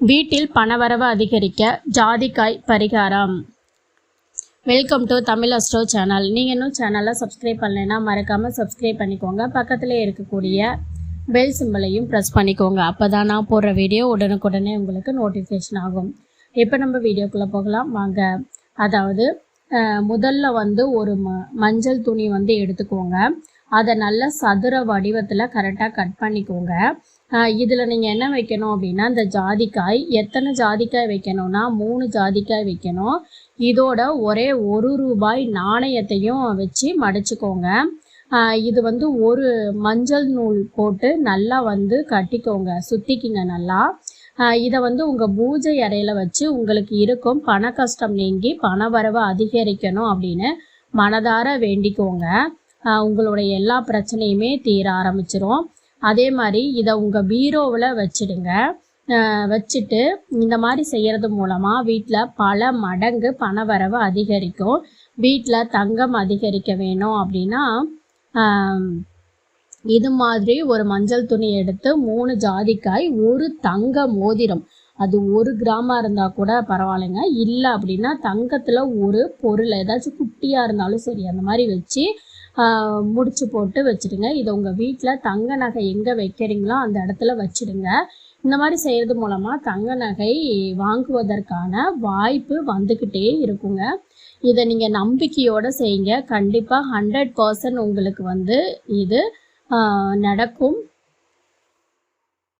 வீட்டில் பணவரவு அதிகரிக்க ஜாதிக்காய் பரிகாரம். Welcome to Tamil astro channel நீங்கள் இன்னும் சேனலை சப்ஸ்கிரைப் பண்ணலைன்னா மறக்காமல் சப்ஸ்கிரைப் பண்ணிக்கோங்க. பக்கத்தில் இருக்கக்கூடிய பெல் சிம்பிளையும் ப்ரெஸ் பண்ணிக்கோங்க. அப்போ தான் நான் போடுற வீடியோ உடனுக்குடனே உங்களுக்கு நோட்டிஃபிகேஷன் ஆகும். இப்போ நம்ம வீடியோக்குள்ளே போகலாம். வாங்க. அதாவது முதல்ல வந்து ஒரு ம மஞ்சள் துணி வந்து எடுத்துக்கோங்க. அதை நல்ல சதுர வடிவத்தில் கரெக்டாக கட் பண்ணிக்கோங்க. இதில் நீங்கள் என்ன வைக்கணும் அப்படின்னா இந்த ஜாதிக்காய் எத்தனை ஜாதிக்காய் வைக்கணும்னா மூணு ஜாதிக்காய் வைக்கணும். இதோட ஒரே ஒரு ரூபாய் நாணயத்தையும் வச்சு மடிச்சுக்கோங்க. இது வந்து ஒரு மஞ்சள் நூல் போட்டு நல்லா வந்து கட்டிக்கோங்க சுற்றிக்கிங்க நல்லா. இதை வந்து உங்கள் பூஜை அறையில் வச்சு உங்களுக்கு இருக்கும் பண கஷ்டம் நீங்கி பண வரவு அதிகரிக்கணும் அப்படின்னு மனதார வேண்டிக்கோங்க. உங்களுடைய எல்லா பிரச்சனையுமே தீர ஆரம்பிச்சிரும். அதே மாதிரி இதை உங்கள் பீரோவில் வச்சிடுங்க. ஆஹ் வச்சுட்டு இந்த மாதிரி செய்கிறது மூலமாக வீட்டில் பல மடங்கு பணவரவு அதிகரிக்கும். வீட்டில் தங்கம் அதிகரிக்க வேணும் அப்படின்னா இது மாதிரி ஒரு மஞ்சள் துணி எடுத்து மூணு ஜாதிக்காய் ஒரு தங்க மோதிரம். அது ஒரு கிராமாக இருந்தால் கூட பரவாயில்லைங்க. இல்லை அப்படின்னா தங்கத்தில் ஒரு பொருள் ஏதாச்சும் குட்டியாக இருந்தாலும் சரி அந்த மாதிரி வச்சு முடிச்சு போட்டு வச்சுடுங்க. இதை உங்கள் வீட்டில் தங்க நகை எங்கே வைக்கிறீங்களோ அந்த இடத்துல வச்சிடுங்க. இந்த மாதிரி செய்கிறது மூலமாக தங்க நகை வாங்குவதற்கான வாய்ப்பு வந்துக்கிட்டே இருக்குங்க. இதை நீங்கள் நம்பிக்கையோடு செய்யுங்க. கண்டிப்பாக ஹண்ட்ரட் பர்சன்ட் உங்களுக்கு வந்து இது நடக்கும்.